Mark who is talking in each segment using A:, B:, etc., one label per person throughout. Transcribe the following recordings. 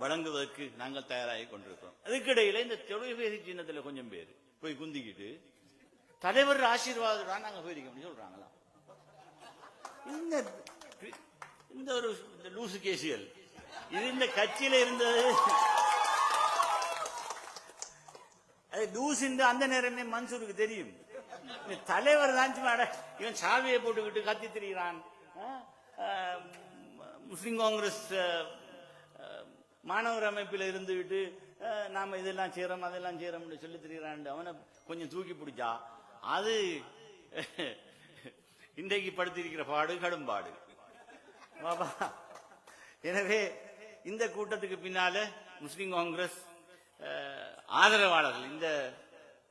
A: வழங்குவதற்கு நாங்கள் தயாராகி கொண்டிருக்கிறோம். அதுக்கிடையில இந்த தொலைபேசி சின்னத்துல கொஞ்சம் பேர் போய் குந்திக்கிட்டு தலைவர் ஆசீர்வாதம் நாங்க போயிருக்கோம்னு சொல்றாங்களா இந்த இந்த ஒரு இந்த லூசு கேசியல் இது இந்த கட்சியில இருந்தது. அது லூசுன்னு அந்த நேரமே மன்சூருக்கு தெரியும். தலைவர் தான் சும்மா, இவன் சாவியை போட்டுக்கிட்டு கத்தி திரிகிறான் முஸ்லிம் காங்கிரஸ் மாணவர் அமைப்பில் இருந்துவிட்டு நாம் நாம இதெல்லாம் செய்யறோம் அதெல்லாம் செய்யறோம்னு சொல்லி திரிகிறான் அவனை கொஞ்சம் தூக்கி பிடிச்சா அது இன்றைக்கு படுத்திருக்கிற பாடு கடும் பாடு. பாபா. எனவே இந்த கூட்டத்துக்கு பின்னால முஸ்லிம் காங்கிரஸ் ஆதரவாளர்கள் இந்த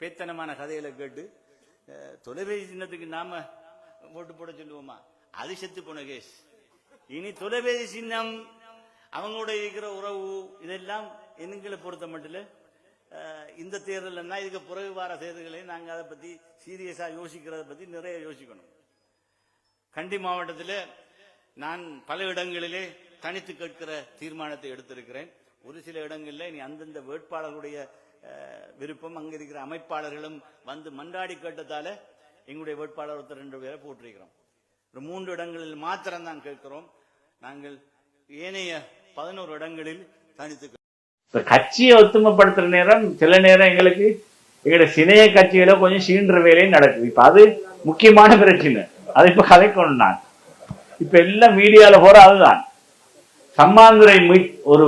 A: பேத்தனமான கதைகளை கேட்டு தொலைபேசி சின்னத்துக்கு நாம ஓட்டு போட சொல்லுவோமா? அது செத்து போன கேஸ் இனி தொலைபேசி சின்னம் அவங்களோட இருக்கிற உறவு இதெல்லாம் எங்களை பொறுத்த மட்டும் இந்த தேர்தல்னா இதுக்கு பிறகு வார தேர்தல்களையும் நாங்கள் அதை பத்தி சீரியஸா யோசிக்கிறத பத்தி நிறைய யோசிக்கணும். கண்டி மாவட்டத்தில் நான் பல இடங்களிலே தனித்து கேட்கிற தீர்மானத்தை எடுத்திருக்கிறேன். ஒரு சில இடங்களில் இனி அந்தந்த வேட்பாளர்களுடைய விருப்பம் அங்கே இருக்கிற அமைப்பாளர்களும் வந்து மன்றாடி கேட்டதால எங்களுடைய வேட்பாளர் ஒருத்தர் ரெண்டு பேரை போட்டிருக்கிறோம் ஒரு மூன்று இடங்களில் மாத்திரம்தான் கேட்கிறோம். நாங்கள் ஏனைய பதினோரு இடங்களில் தனித்து
B: கட்சியை ஒத்துமைப்படுத்துற நேரம் சில நேரம் எங்களுக்கு எங்களோட சினைய கட்சியில கொஞ்சம் சீன்ற வேலையும் நடக்குது. இப்ப அது முக்கியமான பிரச்சனை. அதை இப்ப கதைக்கணும் நான். இப்ப எல்லாம் மீடியால போற அதுதான் சம்மாந்துரை ஒரு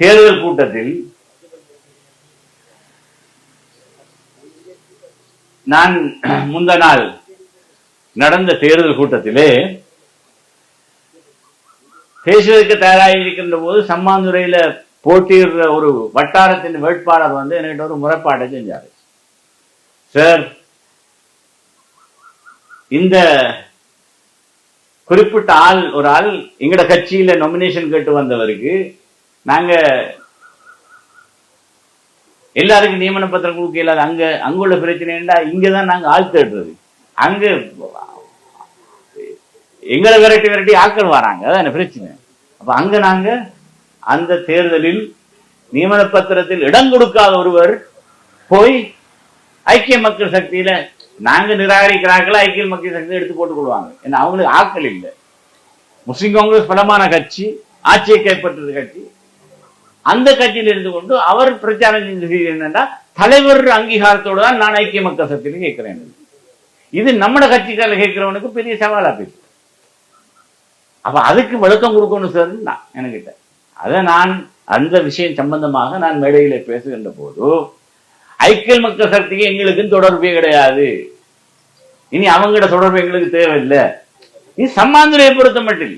B: தேர்தல் கூட்டத்தில் நான் முந்த நாள் நடந்த தேர்தல் கூட்டத்திலே பேசுவதற்கு தயாராக இருக்கின்ற போது சம்மாந்துறையில போட்டியிடுற ஒரு வட்டாரத்தின் வேட்பாளர் வந்து என்கிட்ட ஒரு முறைப்பாட்டை செஞ்சாரு. சார் இந்த குறிப்பிட்ட ஆள் ஒரு ஆள் எங்கட கட்சியில நொமினேஷன் கேட்டு வந்தவருக்கு நாங்க எல்லாருக்கும் நியமன பத்திரம் கொடுக்க இல்லாத அங்க அங்குள்ள பிரச்சனை என்றா இங்கதான் நாங்க ஆள் தேடுறது. அங்க எங்களை விரட்டி விரட்டி ஆக்கள் வராங்க அதான் பிரச்சனை. அப்ப அங்க நாங்க அந்த தேர்தலில் நியமன பத்திரத்தில் இடம் கொடுக்காத ஒருவர் போய் ஐக்கிய மக்கள் சக்தியில நாங்க நிராகரிக்கிறார்கள் ஐக்கிய மக்கள் சக்தியை எடுத்து போட்டுக் கொள்வாங்க. ஏன்னா அவங்களுக்கு ஆக்கள் இல்லை. முஸ்லிம் காங்கிரஸ் பலமான கட்சி ஆட்சியை கைப்பற்றது கட்சி. அந்த கட்சியில் இருந்து கொண்டு அவர் பிரச்சாரம் செஞ்சது என்னன்னா தலைவர் அங்கீகாரத்தோடு தான் நான் ஐக்கிய மக்கள் சக்தியில கேட்கிறேன். இது நம்மட கட்சிக்காரர் கேட்கிறவனுக்கு பெரிய சவாலா போயிடுச்சு. அப்ப அதுக்கு விளக்கம் கொடுக்கணும் சார் நான் என்கிட்ட. அதை நான் அந்த விஷயம் சம்பந்தமாக நான் மேடையில் பேசுகின்ற போது ஐக்கிய மக்கள் சக்திக்கு எங்களுக்கும் தொடர்பே கிடையாது. இனி அவங்களோட தொடர்பு எங்களுக்கு தேவையில்லை. இது சம்மாந்துரையை பொறுத்த மட்டும்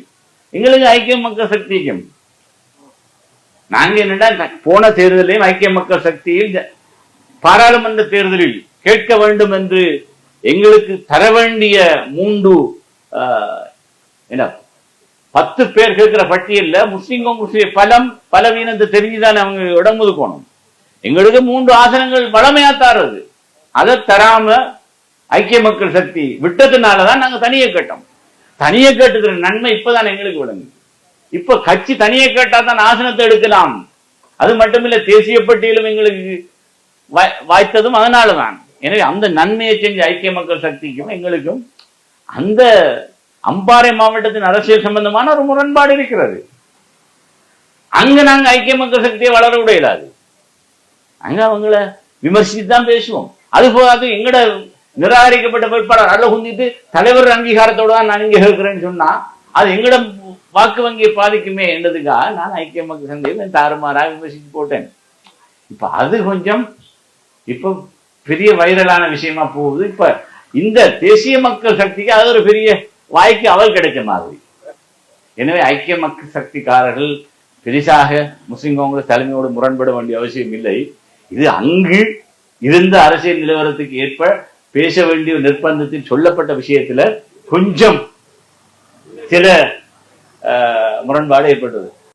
B: எங்களுக்கு ஐக்கிய மக்கள் சக்திக்கும் நாங்க என்னடா போன தேர்தலையும் ஐக்கிய மக்கள் சக்தியில் பாராளுமன்ற தேர்தலில் கேட்க வேண்டும் என்று எங்களுக்கு தர வேண்டிய மூன்று ஆஹ், என்ன பத்து பேர் கேட்கிற பட்டியல்ல முஸ்லிம் முஸ்லீம் பலம் பலவீனத்தை தெரிஞ்சுதான் அவங்க இடம் ஒதுக்கணும் எங்களுக்கு மூன்று ஆசனங்கள் வளமையா தாருது அதை தராம ஐக்கிய மக்கள் சக்தி விட்டதுனாலதான் நாங்க தனியே கேட்டோம். தனியே கேட்டுக்கிற நன்மை இப்பதான் எங்களுக்கு விளங்கு. இப்ப கட்சி தனியே கேட்டா தான் ஆசனத்தை எடுக்கலாம். அது மட்டுமில்ல தேசிய பட்டியலும் எங்களுக்கு வாய்த்ததும் அதனாலதான். எனவே அந்த நன்மையை செஞ்ச ஐக்கிய மக்கள் சக்திக்கும் எங்களுக்கும் அந்த அம்பாறை மாவட்டத்தின் அரசியல் சம்பந்தமான ஒரு முரண்பாடு இருக்கிறது. அங்க நாங்க ஐக்கிய மக்கள் சக்தியை வளர விட இயலாது. அங்க அவங்கள விமர்சித்து தான் பேசுவோம். அது போகாது எங்கட நிராகரிக்கப்பட்ட வேட்பாளர் அல்ல குந்திட்டு தலைவர் அங்கீகாரத்தோட தான் நான் இங்க இருக்கிறேன்னு சொன்னா அது எங்கட வாக்கு வங்கியை பாதிக்குமே என்றதுக்காக நான் ஐக்கிய மக்கள் சந்தையில் தாறுமாறாக விமர்சித்து போட்டேன். இப்ப அது கொஞ்சம் இப்ப பெரிய வைரலான விஷயமா போகுது. இப்ப இந்த தேசிய மக்கள் சக்திக்கு அது ஒரு பெரிய வாய்க்கு அவல் கிடைச்ச மாதிரி. எனவே ஐக்கிய மக்கள் சக்திக்காரர்கள் பெரிசாக முஸ்லிம் காங்கிரஸ் தலைமையோடு முரண்பட வேண்டிய அவசியம் இல்லை. இது அங்கு இருந்த அரசியல் நிலவரத்துக்கு ஏற்ப பேச வேண்டிய நிர்பந்தத்தில் சொல்லப்பட்ட விஷயத்துல கொஞ்சம் சில முரண்பாடு ஏற்பட்டது.